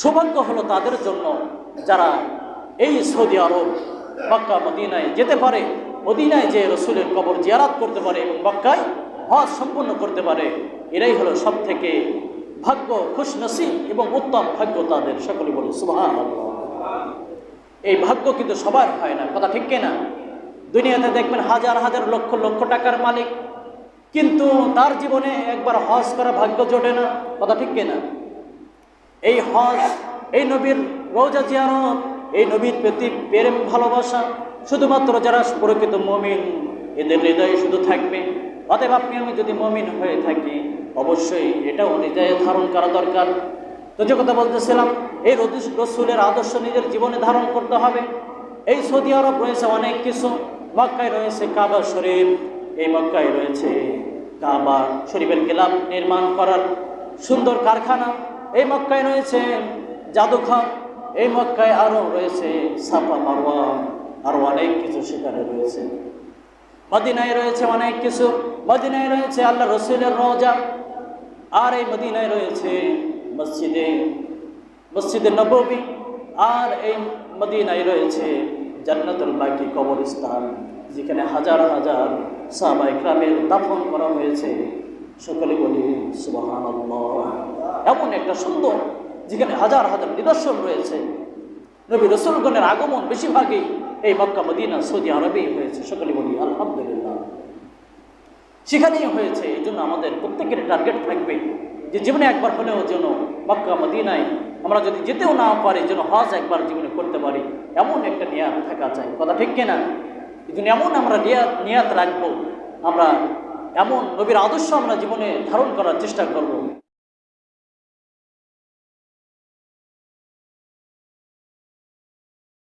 সৌভাগ্য হলো তাদের জন্য যারা এই সৌদি আরব, মক্কা, মদিনায় যেতে পারে, মদিনায় যে রসুলের কবর জিয়ারাত করতে পারে এবং মক্কায় হজ সম্পূর্ণ করতে পারে। এরাই হলো সব থেকে ভাগ্য, খুশনসিব এবং উত্তম ভাগ্য তাদের। সকলে বলে সুবাহ এই ভাগ্য কিন্তু সবার হয় না, কথা ঠিক কিনা? দুনিয়াতে দেখবেন হাজার হাজার লক্ষ লক্ষ টাকার মালিক, কিন্তু তার জীবনে একবার হজ করা ভাগ্য জোটে না, কথা ঠিক কিনা? এই হজ, এই নবীর রোজা জিয়ারত, এই নবীর প্রতি প্রেম, ভালোবাসা, শুধুমাত্র যারা প্রকৃত মমিন, এদের হৃদয়ে শুধু থাকবে। অতএব আপনি আমি যদি মমিন হয়ে থাকি, অবশ্যই এটাও হৃদয়ে ধারণ করা দরকার। তো যে কথা বলতেছিলাম, এই রসুলের আদর্শ নিজের জীবনে ধারণ করতে হবে। এই সৌদি আরব রয়েছে অনেক কিছু, মক্কায় রয়েছে কাবা শরীফ, এই মক্কায় রয়েছে কাবা শরীফের গেলাম নির্মাণ করার সুন্দর কারখানা। এই মক্কায় রয়েছে জাদুঘর, এই মক্কায় আরও রয়েছে সাফা মারওয়া আরও অনেক কিছু সেখানে রয়েছে। মদিনায় রয়েছে অনেক কিছু। মদিনায় রয়েছে আল্লাহ রসুলের রোজা আর এই মদিনায় রয়েছে মসজিদে মসজিদে নববী, আর এই মদিনায় রয়েছে জান্নাতুল বাকি কবরস্থান, যেখানে হাজার হাজার সাহাবাই গ্রামের দাফন করা হয়েছে। সকলে বলি সুবাহান এমন একটা সুন্দর, যেখানে হাজার হাজার নিদর্শন রয়েছে। নবী রসুলগণের আগমন বেশিরভাগই এই মক্কা, মদিনা, সৌদি আরবেই হয়েছে। সকলে বলি, আলহামদুলিল্লাহ। সেখানেই হয়েছে, এই জন্য আমাদের প্রত্যেকের টার্গেট থাকবে যে জীবনে একবার হলেও যেন মক্কা, মদিনায় আমরা যদি যেতেও না পারি, যেন হজ একবার জীবনে করতে পারি, এমন একটা নিয়াত থাকা চাই। কথা ঠিক কিনা? এই জন্য এমন আমরা নিয়াত নিয়াত রাখব, আমরা এমন নবীর আদর্শ আমরা জীবনে ধারণ করার চেষ্টা করব।